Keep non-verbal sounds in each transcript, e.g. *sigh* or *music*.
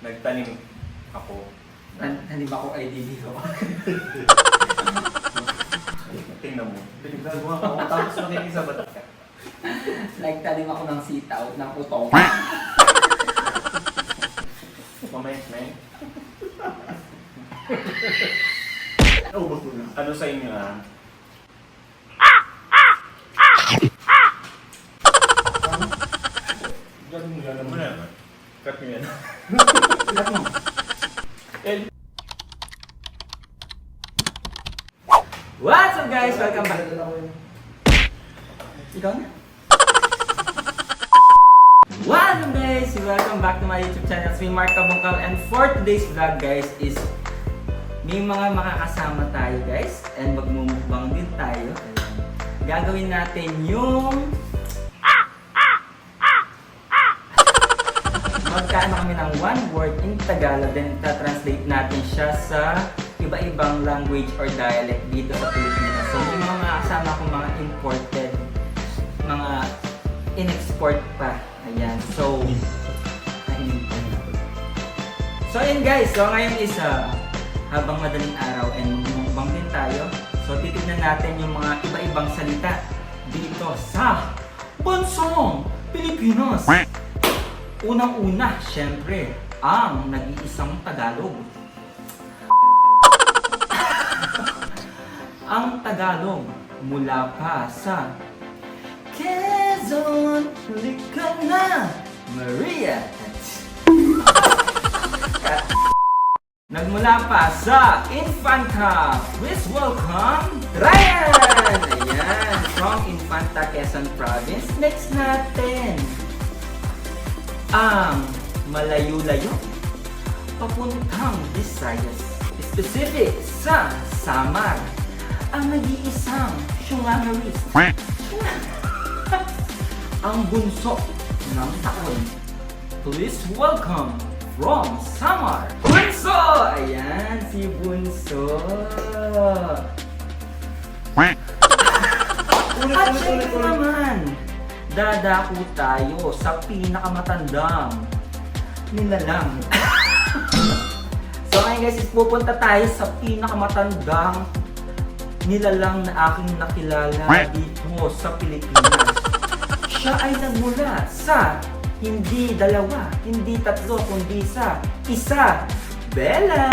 nagtanim ako. Nan- Hindi ba ako IDD ko? Tingnan mo. Pinagdagawa ako tapos makikisabat ka. Nagtanim ako ng sitaw, ng utong. Na yun. Naubos mo na. Ano sa inyo ah? Ganun nga Ano naman. mo na? Cut nyo yan. Ilan mo? Eh, What's up guys? Welcome back. Ikaw na? What's up guys? Welcome back to my YouTube channel. It's me Mark Kabungkal and for today's vlog guys is may mga makakasama tayo guys and magmumukbang din tayo. Gagawin natin yung magkaano kami ng one word in Tagalog then ta-translate natin siya sa iba-ibang language or dialect dito sa Pilipinas. So may mga makakasama akong mga imported, mga in-export pa. Ayan. So. So ayun guys, so ngayon is ah, habang madaling araw and mukbang din tayo. So titignan natin yung mga iba-ibang salita dito sa Bansong Pilipinas. Unang-una, syempre, ang nag-iisang Tagalog. *laughs* ang Tagalog mula pa sa Quezon, huli Maria. Nagmula pa sa Infanta, please welcome Ryan! Ayan, from Infanta, Quezon Province. Next natin, ang malayo-layo papuntang Visayas. Specific sa Samar. Ang nag-iisang Shunganarist. ang bunso ng taon. Please welcome from Samar, Bunso! Ayan, si Bunso. At syempre naman, dadako tayo sa pinakamatandang nilalang. so ngayon guys, is pupunta tayo sa pinakamatandang nilalang na aking nakilala dito sa Pilipinas. Siya ay nagmula sa hindi dalawa, hindi tatlo, kundi sa isa. Bella!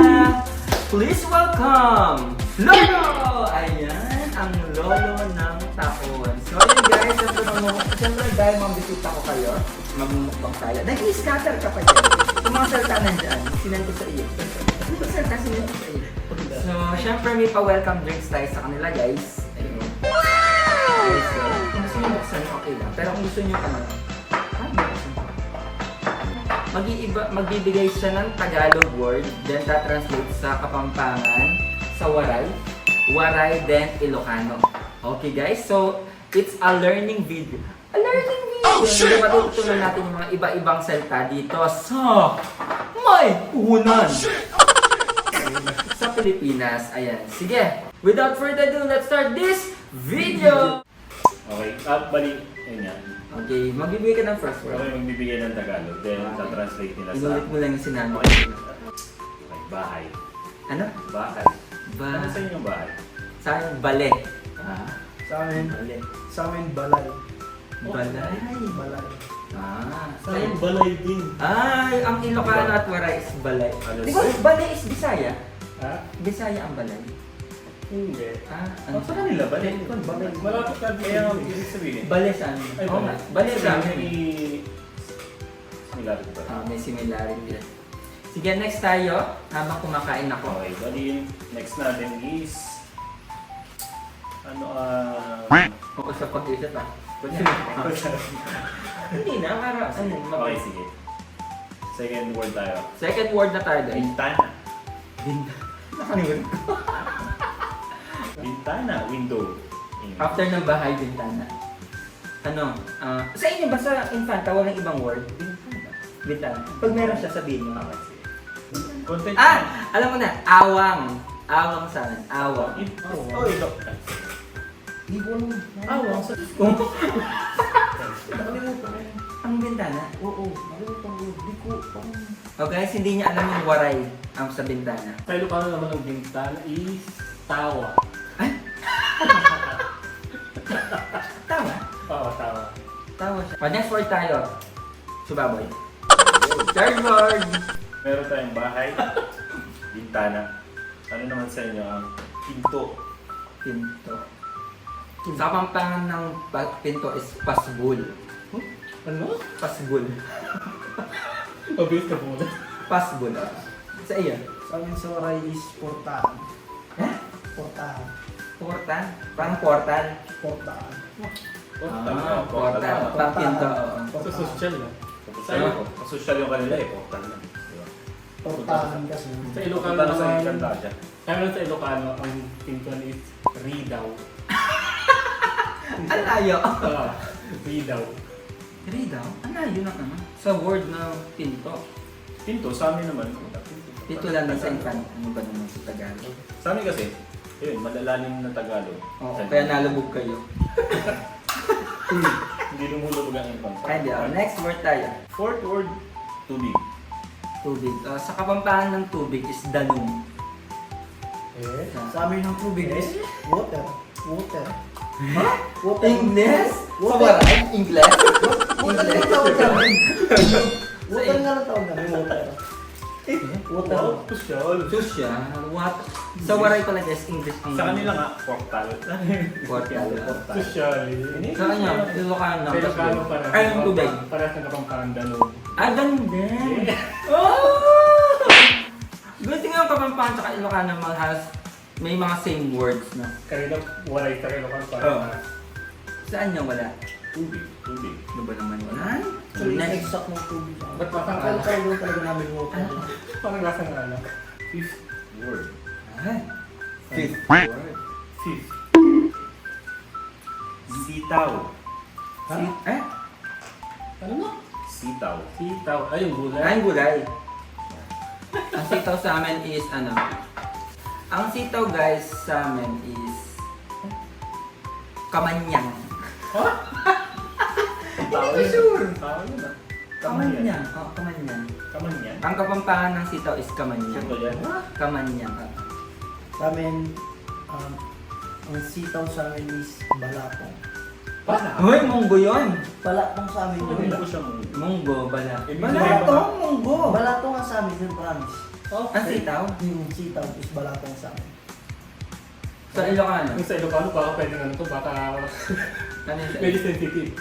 Please welcome Lolo! Ayan, ang lolo ng taon. So yun guys, siyempre, mamu- siyempre dahil mambisita ko kayo, magmumukbang tayo. Nag-i-scatter ka pa dyan. Yung mga salita nandyan, sinan ko sa iyo. Ano ba salita sinan ko sa iyo? So, syempre may pa-welcome drinks tayo sa kanila guys. Ayun. Okay, so, kung gusto nyo buksan, okay lang. Pero kung gusto nyo ano, ah, buksan. Mag-iiba, magbibigay siya ng Tagalog word, then ta-translate sa Kapampangan, sa Waray, Waray, then Ilocano. Okay guys, so it's a learning video. A learning video! Oh, shit! matutunan natin yung mga iba-ibang salita dito sa may puhunan sa Pilipinas. Ayan, sige. Without further ado, let's start this video! Okay. At bali, yun yan. Okay, magbibigay ka ng first word. yung magbibigay ng Tagalog. Then, Okay. sa-translate nila sa... Inulit mo lang yung sinabi. Okay, bahay. Ano? Bahay. Ba? Ano sa inyo bahay? Sa akin, bale. Ah, Sa amin, bale. sa amin balay. Balay. Balay. Ah, Sa amin balay din. Ay, ang Ilocano at Waray is balay. Ano Di ba balay is Bisaya? Ha? Bisaya ang balay. Hindi. Ah, Ano sa kanila? Bali. Balay. Malapit ka Kaya ang ibig sabihin. Balay sa amin. Ay, Oo nga, balay sa amin. May... Similarity ba? Ah, may similarity. Sige, next tayo. Habang kumakain ako. Okay, bali, next natin is... Ano, ah... Kung sa pag-isip ah. Kunya. Hindi na, para ano, Okay, sige. Second word tayo. Second word na tayo guys. Bintana. Din. Nakalimutan *laughs* ko. Bintana, window. In- After ng bahay, bintana. Ano? ah, sa inyo ba sa infanta walang ibang word? Bintana. Bintana. Pag meron siya, sabihin sige. Content. Ah! Alam mo na, awang. Awang sa amin. Awang. It- Awang. Oh, ito. Di ko alam. Awang sa... Kung Nakalimutan ko. ang bintana, Oo, nakalimutan ko. Di ko, parang... O guys, hindi niya alam yung waray ang sa bintana. Sa Ilocano naman ang bintana is tawa. Tama. Oo, tawa. Tawa siya. O, next word tayo. Subaboy. *laughs* Third word. Meron tayong bahay, bintana. Ano naman sa inyo ang pinto? Pinto. Sa pampangan ng pa- pinto is pasbul. Ano? Pasbul. Mabilis ka muna. Pasbul. Sa iyo. Sa amin sa Waray is portahan. Eh? Portahan. Portal? Parang portal. Portahan. Portal. Ah, portal. Portal. Pang pinto. Sa social lang. Sa social yung kanila eh, portal lang. Diba? Portahan kasi. Sa Ilocano Punta na sa naman, Encantadia. kaya naman sa Ilocano, ang pintuan is ridaw. *laughs* Ang layo. Ah, ridaw. Daw. Ang layo na naman. Sa word na pinto. Pinto, sa amin naman. Pinto lang din sa infant. Ano ba naman sa Tagalog? Sa amin kasi, yun, malalalim na Tagalog. Oo, Sa- kaya nalubog kayo. *laughs* Hindi lumulubog ang infant. Ay, hindi. Oh, next word tayo. Fourth word, tubig. Tubig. Ah, sa kapampangan ng tubig is danum. Eh? Sa amin ng tubig is water. Water. Water. English? Water. Waray? English? Water nga lang tawag namin. Water nga lang tawag namin. Water. Water. Social. Susya? What? Sa waray pala guys, English ang Sa kanila nga, portal. Portal. Social. Sa kanya, Ilocano. Ilocano parang Ay, yung tubig. Parang sa kapampangan danog. Ah, ganun din. *laughs* Oh! Gusto nga ang kapampangan tsaka Ilocano mga has may mga same words na. Kanina, walay sa Ilocano Oo. parang Saan niya wala? Tubig. Tubig. Ano ba naman wala? So, yung Next. exact ng tubig. Ba't parang Kaya ano? tawag talaga namin water. *laughs* Parang lasang ano. Fifth word. Ay. Fifth word. Fifth. Sitaw. Si- eh? Ano no? Sitaw. Sitaw. Ay, yung gulay. Ay, gulay. *laughs* Ang sitaw sa amin is ano? Ang sitaw guys sa amin is kamanyang. Tao *laughs* Hindi ko sure. Tao yun ah. Kamanyang. Oh, kamanyang. Kamanyan. Ang kapampangan ng sitaw is kamanyang. Sino yan? Kamanyang. Sa amin, um, ang sitaw sa amin is balatong. Bala. Hoy, munggo yun. Balatong sa amin Hindi yun. ko siya mong... Munggo, bala. Ibig Balatong, munggo. Balatong ang sa amin yun, promise. Ang sitaw? Yung sitaw is balatong sa amin. Sa Ilocano. Yung sa Ilocano, baka pwedeng ano to, baka Ano yun sa medyo sensitive.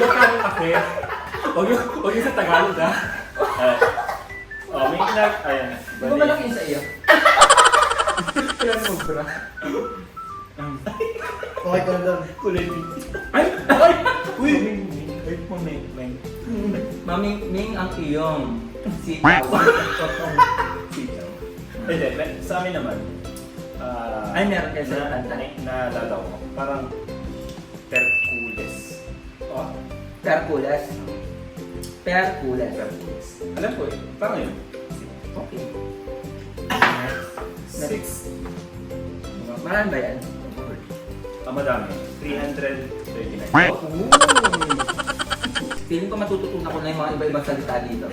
Utong. Ilocano kasi. Huwag yung, huwag yung sa Tagalog ha. Ah. Oh, may kinag... Ayan. Di ba malaki yun sa iyo? Kaya mo bra. Okay ka na doon. Kulay Ay! Ay! Uy! Ay, mo may... may... Mami, Ming ang iyong sitaw. *laughs* Sitaw. Hindi, sa amin naman. ah, Ay, meron kayo sa na, kanta? na, naalala ko. Parang... Hercules. Oh. Percules. Percules. Hercules. Alam ko eh. Parang yun. Okay. Six. Marami ba yan? Ang madami. 339. Feeling ko matututunan ko na yung mga iba-ibang salita dito.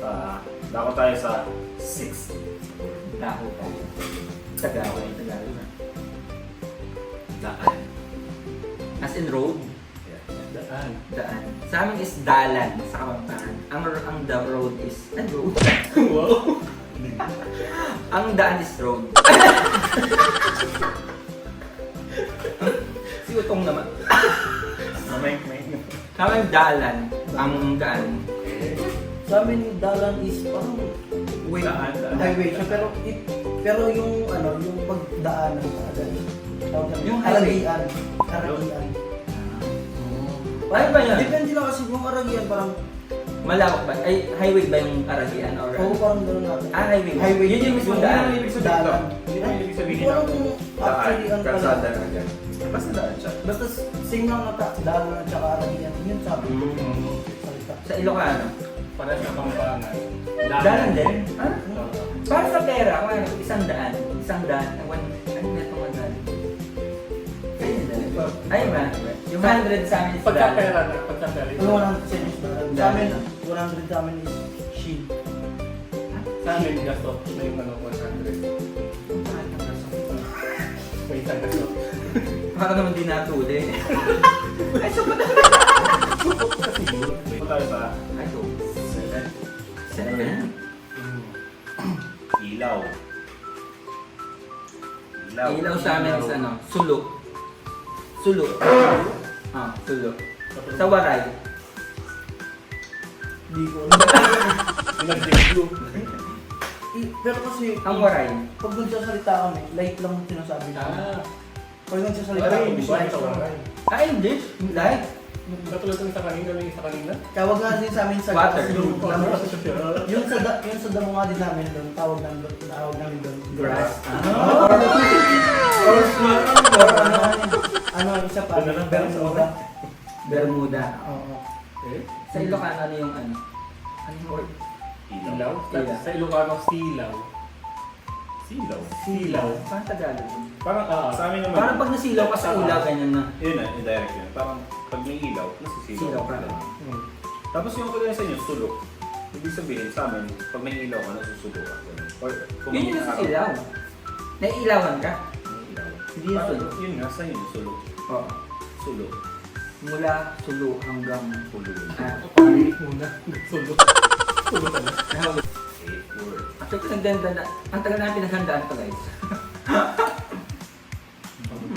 Ah, dako tayo sa 6. Dako pa. Tagaway, Tagalog na. Daan. As in road, Daan. daan. Sa amin is dalan sa Kapampangan. Ang, ang the road is, ay road. *laughs* Wow. ang daan is road. *laughs* si Utong naman. Mamay, may... Sa amin dalan, ang daan. Sa amin dalan is parang way, Daan, daan. highway siya. Pero, it, pero yung ano, yung pagdaanan talaga. Tawag namin, Yung highway. Aragian. Aragian. Ano ba yan? Depende lang kasi kung aragian parang, Malawak ba? Ay, highway ba yung Aragian or oo parang gano'n natin. Ah, highway. Highway. Yun yung mismong daan. Yun yung ibig sabihin Dalan. ko. Yun yung ibig sabihin Hindi ko alam ng kung daan. actually ano Kalsada na agad. Basta daan siya. Basta same lang na ta- dalan at saka aragian. Yun sabi. Mm. Sa Ilocano. Para sa Kapampangan. Dalan din? Ah? Oo. Para sa pera, kung ano, isang daan. Isang daan. Ano na itong daan? Ayun na. Ay ba? Yung 100 sa amin is Pagka dollar. pera, pagka pera. Ano 100 cents is dollar. Sa amin, 100 sa amin is shin. Sa amin, gasto na yung ano, 100. May isang gasto. Para naman din natuli. Ay, so ba Ito tayo sa Ay, so. seven. Seven. Ilaw. Ilaw. Ilaw sa amin is ano, sulok. Sulok. Ah, sulok. Sa waray. Hindi ko. *laughs* Nag-blue. Eh, Pero kasi, Ang waray. pag nagsasalita kami, light lang ang sinasabi namin. Ah, Pag nagsasalita waray, kami, hindi ba? light Sa lang. waray. Ah, hindi. Light. Katulad ng sa kanina, may isa kanina. Tawag nga din sa amin sa Water. Yung *laughs* Yung, ano siya. sa da, yung sa damo nga din namin doon, tawag namin doon, tawag namin doon. Grass. Ah. Or, or, or, ano, ano, isa pa, na lang, Bermuda. Bermuda. Oo. Eh? Sa Ilocano, ano yung ano? Ano yung word? Ilaw? Ilaw. Sa Ilocano, silaw. Silaw. Silaw. Parang Tagalog. Parang Ah. sa amin naman. Parang pag nasilaw ka sa ulaw, ganyan na. Yun na, indirect yun. Parang pag may ilaw, nasisilaw. Silaw ka. Hmm. Tapos yung kagaya sa inyo, sulok. Ibig sabihin sa amin, pag may ilaw ka, nasusulo ka. Or kung Yun yung araw, nasilaw. Naiilawan ka. Hindi yung Parang sulok. Yun nga, sa inyo, sulok. Oo. Sulok. Mula sulo hanggang Sulok. ah, Pangit muna. *laughs* Sulo. Sulo ka na. Eight word. Actually, pinagdanda na. Ang tagal namin pinaghandaan to guys. *laughs*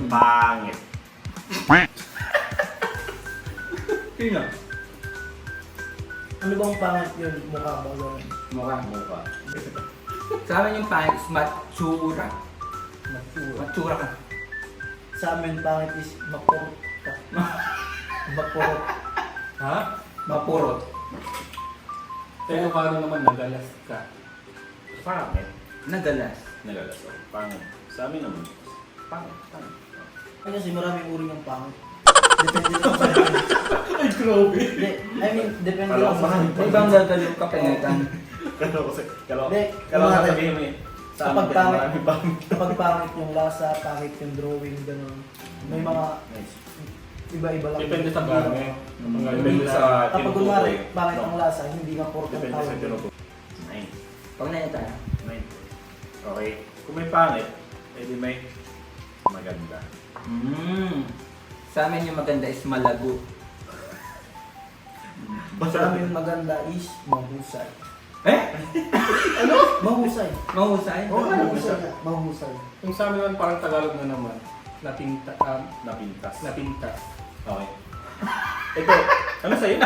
Pangit. *laughs* Yun na. Ano bang pangit yun? Mukha ba? Ganun. Mukha. Mukha. Sa amin yung pangit is matsura. Matura. Matsura ka. Sa amin, pangit is mapurot ka. *laughs* Mapurot. Ha? Mapurot. Sa Ilocano naman, nagalas ka. Pangit. Nagalas. Nagalas ako. Pangit. Sa amin naman. Pangit. Pangit. Ay, kasi maraming uri ng pangit. *laughs* Depende lang sa Ay, grabe. I mean, depende lang ko sa ibang gagalong kapengitan. Kalo ko sa... Kalo ka *laughs* mga- sabihin mo eh. Sa Kapag pangit. pangit. Kapag pangit yung lasa, pangit yung drawing, gano'n. May mga Nice. iba-iba lang. Depende sa gamit. Mm. Depende sa Kapag tinutukoy. kunwari, pangit No. ang lasa, hindi nga pork ang Depende tawag. sa tinutukoy. Nice. Pag na tayo. Nice. Okay. Kung may pangit, edi may maganda. Mm. Sa amin yung maganda is malago. *laughs* Sa amin maganda is mahusay. Eh? *laughs* Mahusay. Mahusay? Oo, Ano mahusay. Mahusay. Yung sa amin naman, parang Tagalog na naman. Napinta, um, Napintas. napinta. Okay. *laughs* Ito, ano sa'yo?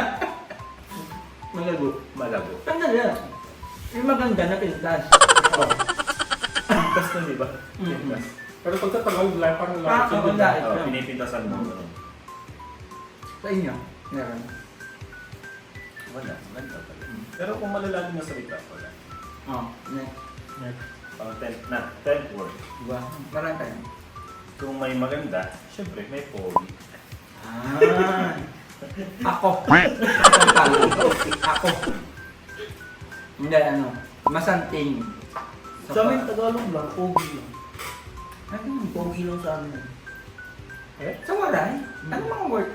*laughs* Malago. Malago. Ano na? Yung maganda na pintas. Pintas na, di ba? Mm. Pintas. Pero pag sa Tagalog, like, parang Ah, lapit oo. Oh, lang. pinipintasan mo. Ano? Sa inyo? Meron. Wala, pala. Pero kung malalalim na salita, wala. Oh, next. Pang tenth na, tenth word. Diba? Marami tayo. Kung may maganda, syempre may pogi. Ah. Ako. *laughs* Ako. Hindi, ano. Masanting. Sa amin, Tagalog lang, pogi lang. Ano? Pogi lang sa amin. Eh? Sa waray? Ano mga word?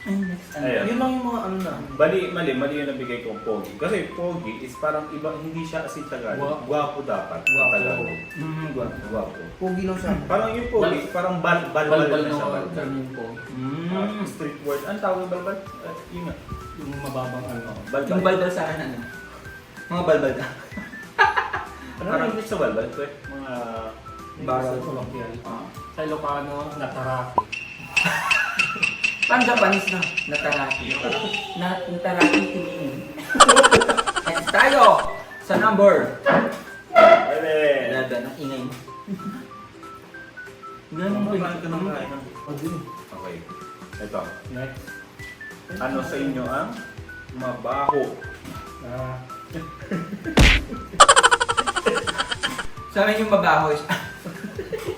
Ay, next. Ayun. Yun lang yung mga ano na. Bali, mali, mali yung nabigay kong pogi. Kasi pogi is parang iba, hindi siya kasi Tagalog. Gwapo. Gwapo dapat. Gwapo. Tagalog. Mm, gwapo. Gwapo. Pogi lang sa amin. Parang yung pogi, parang bal, bal, bal, Balbal na na siya. ako, Balbal. ganyan po. Ah, Mm. street word. Ang tawag ng balbal? Uh, yun nga. Yung mababang ano. Balbal. Yung balbal sa akin, ano? Mga balbal na. *laughs* Ano ang English sa balbal? Pre? Mga... Baral. Sa kolokbyal. Ah. Sa Ilocano, nataraki. *laughs* Pang Japanese na. Nataraki. Na, nataraki tingin. *laughs* Next tayo! Sa number. Pwede! Lada, ang ingay mo. Ganun ka nang kain? Okay. Ito. Next. Ano sa inyo ang mabaho? Ah, *laughs* Sa amin yung mabaho is...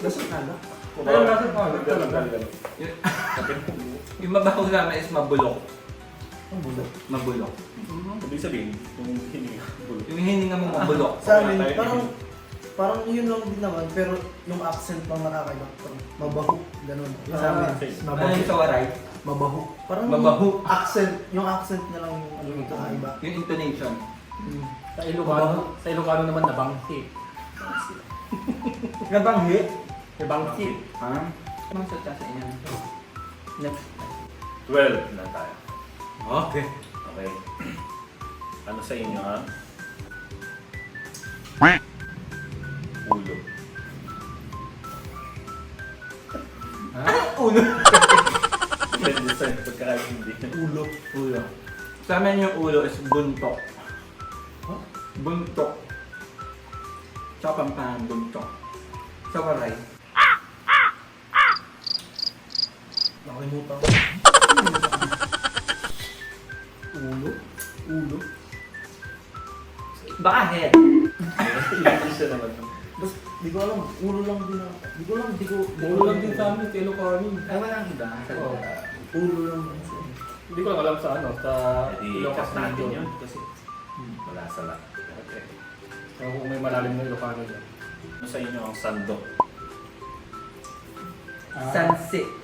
Nasa kala. Ayun, nasa kalat talaga. yung, yung mabaho sa amin is mabulok. Ang bulok. Mabulok. Ibig sabihin, yung hininga. bulok. Yung hininga mo mabulok. Sa amin, parang parang yun lang din naman, pero yung accent pang nakakaiba. Parang Mabaho, ganun. Sa amin, Ah. Ano mabaho. yung sa waray? Mabaho. Parang Mabaho. accent, yung accent niya lang yung ano yung kakaiba. Yung intonation. Mm. Sa Ilocano, sa Ilocano naman nabangsi. Nabanghi. Nabangsi. Ha? Anong salta sa inyo? Next. 12 na tayo. Okay. Okay. Ano sa inyo ha? Ulo. Ha? Ulo. *laughs* Depende sa pagkakaintindi. Ulo. Ulo. Sa amin yung ulo is buntok. Buntok. Sa Pampangan, buntok. Sa Waray. Nakalimutan ko. Ulo? Ulo? Baka head. Na naman. Di ko alam. Ulo lang din ako. Di ko alam. Di ko... di ko Ulo lang din sa amin, sa Ilocano. Ay, walang iba. Oo. Ulo lang din sa Hindi ko lang alam sa ano, sa Hindi, Ilocos cut natin region. yun kasi wala sa lahat. Okay. So, kung may malalim na Ilocano dyan. Ano sa inyo ang sandok? Sansi.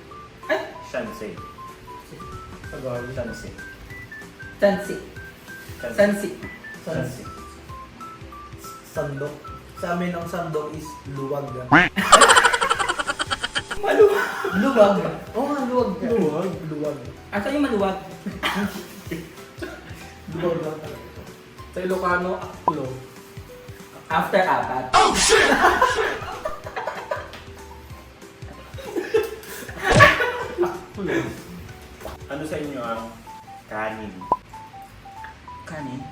Shansei. Tagalog. Shansei. Sansi. Sansi. Shansei. Sandok. Sa amin ang sandok is luwag. *laughs* Maluwag. Luwag? Oo nga, luwag. Luwag? Luwag. Asa yung maluwag? Luwag lang talaga. Sa Ilocano, Aklo. After apat. Aklo. Ano sa inyo ang kanin? Kanin.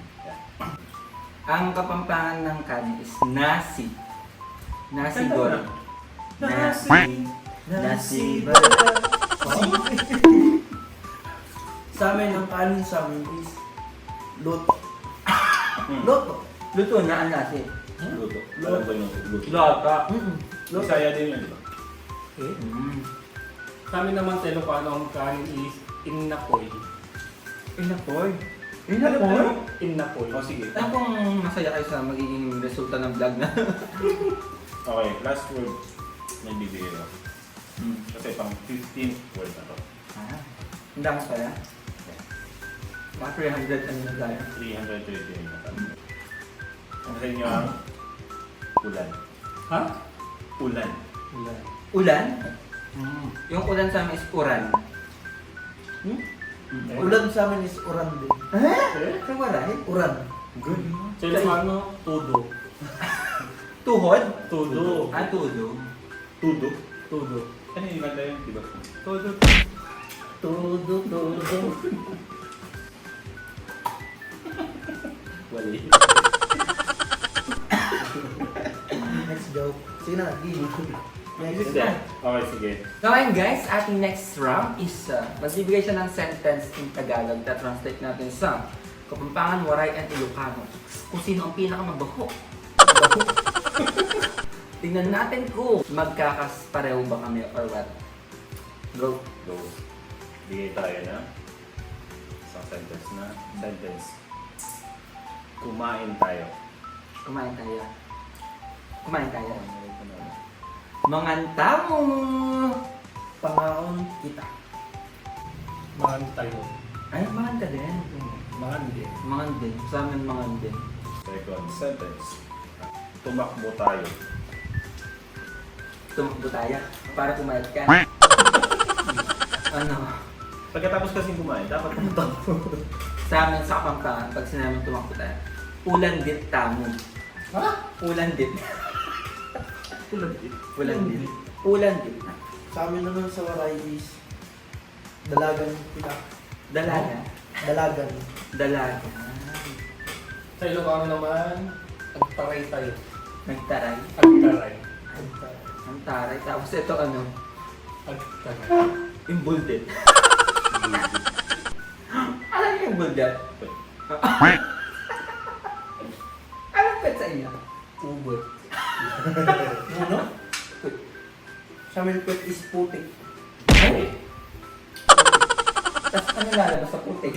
Ang kapampangan ng kanin is nasi. Nasi Kanta goreng. na. Nasi. Nasi. *laughs* Sa amin, ang kanin sa amin is loto. Hmm. Loto. Luto na ang nasi. Luto. Alam ko yung luto. Lata. Mm-mm. Loto. Bisaya din yun, di ba? Okay. Mm. Sa amin naman sa Ilocano, ang kanin is Inapoy. Inapoy. Inapoy? Inapoy. O sige. Alam kong masaya kayo sa magiging resulta ng vlog na. *laughs* Okay, last word na bibigay ko. Hmm. Kasi pang 15th word na to. Ah, ang dami pala. Mga 300 ano na tayo. 330 na tayo. Ano sa inyo ang ulan? Ha? Ulan. Wala. Ulan? Mm. Yung ulan sa amin is uran. Hmm? Mm. Ulan sa amin is uran din. Eh? Sa waray? Uran. Good. Sa Ilocano, Tudo. *laughs* Tuhod? Tudo. Ah, tudo. Tudo. Tudo. Ano yung kanta yun, di ba? Tudo. Todo, todo. Wali. Next joke. Sige na, game. Next. Hindi. Okay, sige. So ayun guys, ating next round is uh, magbibigay siya ng sentence in Tagalog na translate natin sa Kapampangan, Waray, and Ilocano. Kung sino ang pinakamabaho. Mabaho. *laughs* Tingnan natin kung magkakas-pareho ba kami or what. Go. Go. Bigay tayo na isang sentence na. Sentence. Kumain tayo. Kumain tayo. Kumain tayo. Manganta mo! Pangaon kita. Mahan tayo. Ay, manganta din. Mahan din. Mangan din. Sa amin mangan din. Second sentence. Tumakbo tayo. Tumakbo tayo para pumayat ka. ano? Pagkatapos kasing kumain, dapat tumakbo. Sa amin sa Kapampangan, pag sinaming tumakbo tayo, ulan dit tamo. Ha? Ulan dit. Tulad din. Ulan dit. Ulan dit na. Sa amin naman sa is dalagan kita. Dalaga. Dalagan. Dalaga. Sa Ilocano naman, agtaray tayo. Nagtaray. Agtaray. Ang taray. Tapos ito ano? Agtaray. Imbuldet. *laughs* Alam niyo yung buldet? Anong pet sa inyo? Ubot. *laughs* Ano? Sa amin pet is putik. Ay! Tapos ano lalabas sa putik?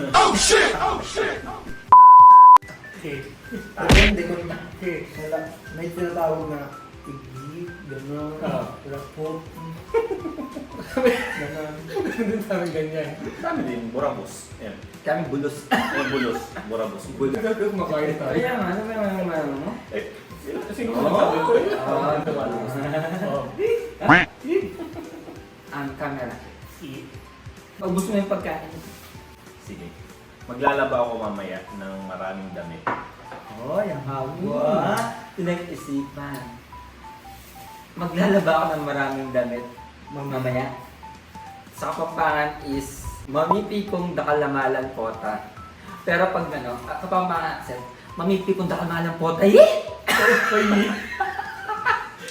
Okay. Depende kung wala. May tinatawag na tigit, gano'n, Ah. rapot. *laughs* Ganon. Hindi sa amin ganyan. Dami din, burabos. Yan. Kami bulos. Yung bulos, burabos. Nagkakaroon kumakain tayo. Ayan, ano ba yung ano mo? Eh, Sino- ba nagsabi ko? Ah, Oo. Ang camera. I- Paubos mo yung pagkain. sige. Maglalaba ako mamaya ng maraming damit. Oh, yung hagwa. Pinag-isipan. Maglalaba ako ng maraming damit mamaya. Sa Kapampangan is mamipi kong dakalamalan pota. Pero pag ano, Kapampangan, sir, mamipi kong dakalamalan pota. Eh!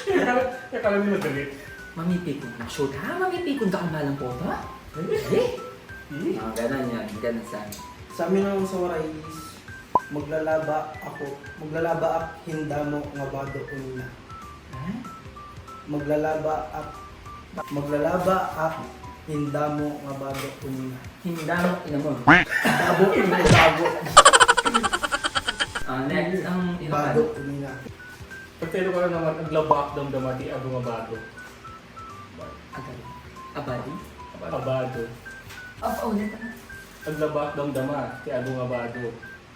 Kaya kala mo madali. Mamipi kong shoot ha? Mamipi kong dakalamalan pota? Eh! Ah, ganun yan. Ganun sa Sa amin ang sa waray is maglalaba ako. Maglalaba ak hindamo nga bado unina. Ha? Maglalaba ak maglalaba ak hindamo nga bado unina. Hinda mo, ina mo. Babo unina bago. Ah, next, ang ina pa. Bado unina. Pagtelo ka na naman, naglabak daw damati, abo nga bado. Agad. Abadi? Abado. Ah, paulit na. Naglabak daw dama, ti abo nga bado.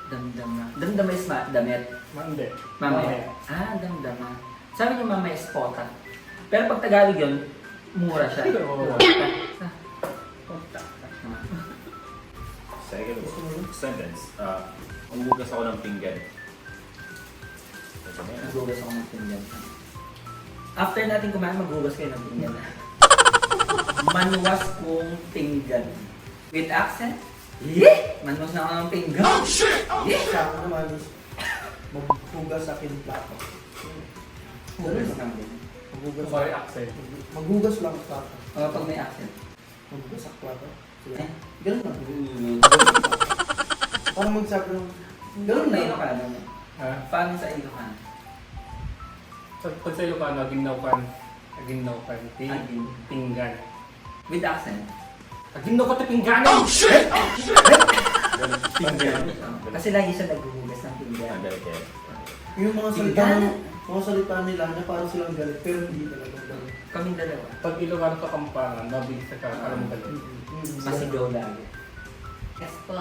Damdama. Damdama is ma- damit. Mande. Mamaya. Ah, damdama. Sabi niyo mamaya is pota. Pero pag Tagalog yun, mura siya. Oo. Pota. Second sentence. Uh, umugas ako ng pinggan. Yan. Maghugas ako ng pinggan. After natin kumain, maghugas kayo ng pinggan. *laughs* Manuwas kong pinggan. With accent? Yeah! Manuwas na ako ng pinggan. Oh, shit! Yeah! Sa akin naman maghugas sa akin plato. Hugas lang din. Maghugas. Sorry, accent. Maghugas lang sa plato. O, pag may accent. Maghugas sa plato. Sige. Eh? Ganun lang. *laughs* Parang magsabi ng ganun Sa lang. Ilocano. Ha? Paano sa Ilocano? Sa pag sa Ilocano, aginaw kan. Aginaw kan. Ti Agin. pinggan. With accent? Aginaw ka ti pinggan! Oh shit! Pinggan. Kasi lagi siya naghuhugas ng kaya. Yung mga salita ng mga salita nila na parang silang galit pero hindi talaga galit. Kaming dalawa. Pag Ilocano ka kampangan, mabilis ka alam mo galit. Masigaw lagi. Yes po.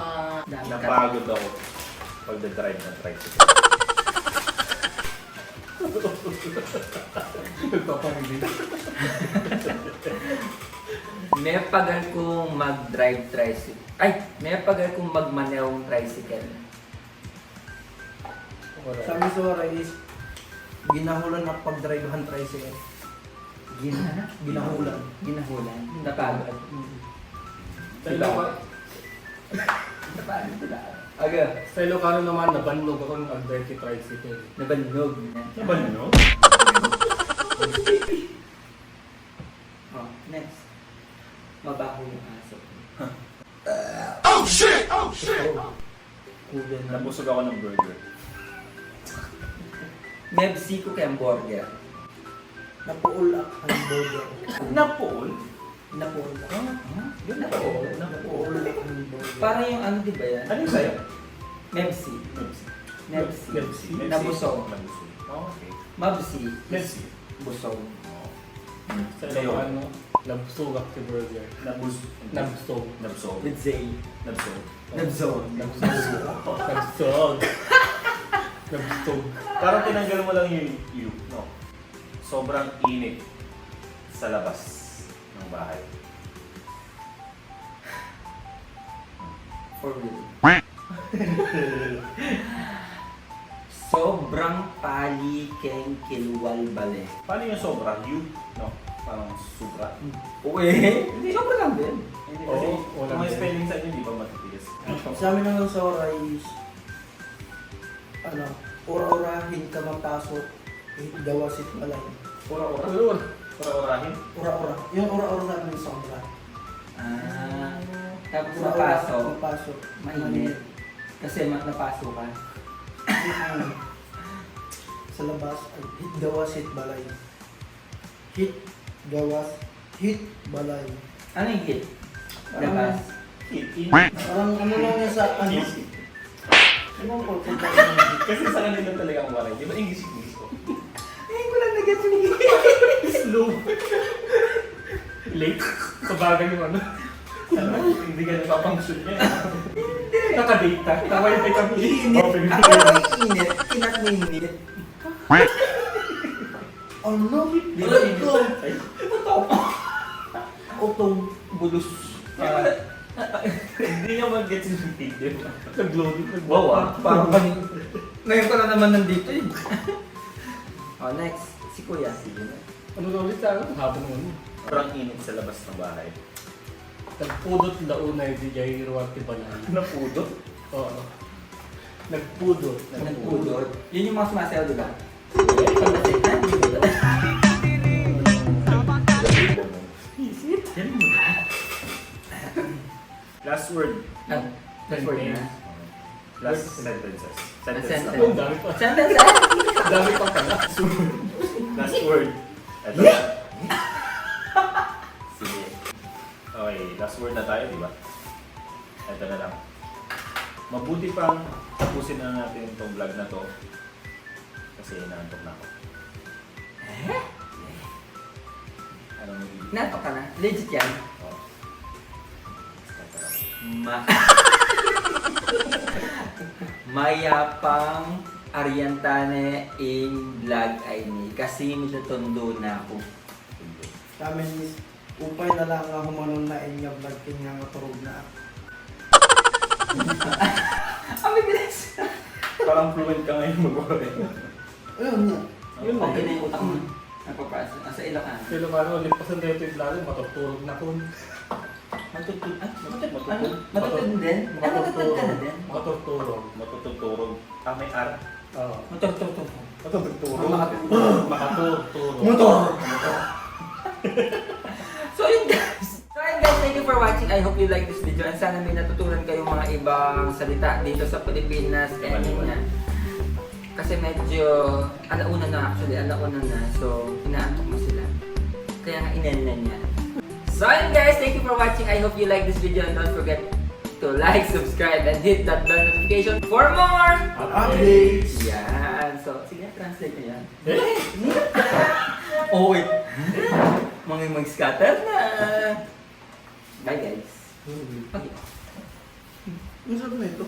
Napagod ako pagdadrive ng tricycle. Nagpaparinig. *laughs* May pagal kong mag-drive tricycle. Ay, may pagal kong magmanewang tricycle. Sa waray is ginahulan na pag-drivehan tricycle. Gina? Ginahulan. Ginahulan. Napagod. Sa Ilocano, Napagod sila. Aga. sa Ilocano naman, nabanlog ako ng adverty tricycle. Nabanlog. Naban nyo? *laughs* Oh, next. Mabaho yung aso. Kuya na. Nabusog ako ng burger. Mebsi ko kay hamburger. Napuul ang burger. Napool? Napuul. Yun na po. Napuul ang burger. Parang yung ano, di ba yan? Ano yung sayo? Mebsi. Mebsi. Pepsi. Nabusog. Nabusog. Oh, okay. Mabsi. Pepsi. Busog. Oh. Sa Ilocano, nabsugak si burger. Nabus. Nabsog. Nabsog. With Zay. Nabsog. Nabzone. Nabsog. Nabsog. *laughs* Nabsog. Parang tinanggal mo lang yung you. No. Sobrang init sa labas ng bahay. For real. *laughs* Sobrang pali keng kilwal bale. Paano yung sobra? You? No. Parang sobra. Uwe! Sobrang lang din. Hindi Oo, kasi wala kung may din. spelling sa inyo, di ba matitigas? Sa amin naman sa is ano, ura-urahin ka mapasok, eh, gawasit malay. Ura-ura? Ayun. Ura-urahin? Ura-ura. Yung ura-ura sa amin sobra. Ah. Tapos napasok. Mapasok. Mainit. Kasi ma- napasok ka. Mm. *laughs* sa labas, ay, hit gawasit balay. Hit gawas, hit balay. Ano yung hit? Labas. Hit. Hit. Parang ano lang yan sa ano. Ano ko kung paano yung hit? Kasi sa kanila talaga ang waray. Di ba English-English ko? Ay, ko lang nag-get yung hit. *laughs* Slow. Late. Sa bagay yung ano. Ano? Hindi ka napapangsyon niya. Nakadate ka. Taway tayo kami. Init. Oh, Ako lang init. Kinat mo init. *laughs* Ano? Di ba init? ko. Ay, Ako tong bulus. ah, Hindi nga mag-gets yung video. Nag-loading. nag- Wow ah. Parang kan- Ngayon ko na naman nandito eh. oh, next. Si Kuya. Sige na. Ano na ulit sa akin? Habang ano. Sobrang init sa labas ng bahay. Nagpudot launa yung DJ Ruwati Balay. Napudot. Oo. Nagpudot. Nagpudot. Yun yung mga sumasayaw, di ba? Yan mo. Last word. Ah, Last word na. Last sentences. Sentence sentence. na. Ang dami pa. Sentence *laughs* dami pang kala. Last word. Ito na. *laughs* Sige. Okay, last word na tayo, di ba? Ito na lang. Mabuti pang tapusin na natin itong vlog na to. Kasi inaantok na ako. Ano mo Nato ka na. Legit yan. Ma... *laughs* Mayapang Ariantane in vlog ay ni kasi midatondo na ako. Kami is upay na lang nga humanon na inya vlog king nga turog na. Ah, may bilis! Parang fluent ka ngayon mag-orin. Ayun nga. Yun na. Okay na yung utak mo. Napapasa. Nasa ilok ka. Pero ano, ulit pa sa dito yung vlog, matutulog na ko. Matutug. Ah, matutug. Matutug. Ano? Matutug din? Ah, matutug ka na din? Matutulog. Ah, may R. Oo. Matutug. Matutulog. Makatulog. Makatutulog. Motor! *laughs* so yun guys. So yun guys, thank you for watching. I hope you like this video and sana may natutunan kayong mga ibang salita dito sa Pilipinas and yun nga. Kasi medyo alauna na actually, alauna na. So, inaantok mo sila. Kaya nga inena niya. So yun guys, thank you for watching. I hope you like this video and don't forget to like, subscribe, and hit that bell notification for more! Updates! Yan. So, sige, translate niyo yan. Eh? *laughs* Oh, wait. Mga mag-scatter na. Bye, guys. Okay. Ang sarap na ito.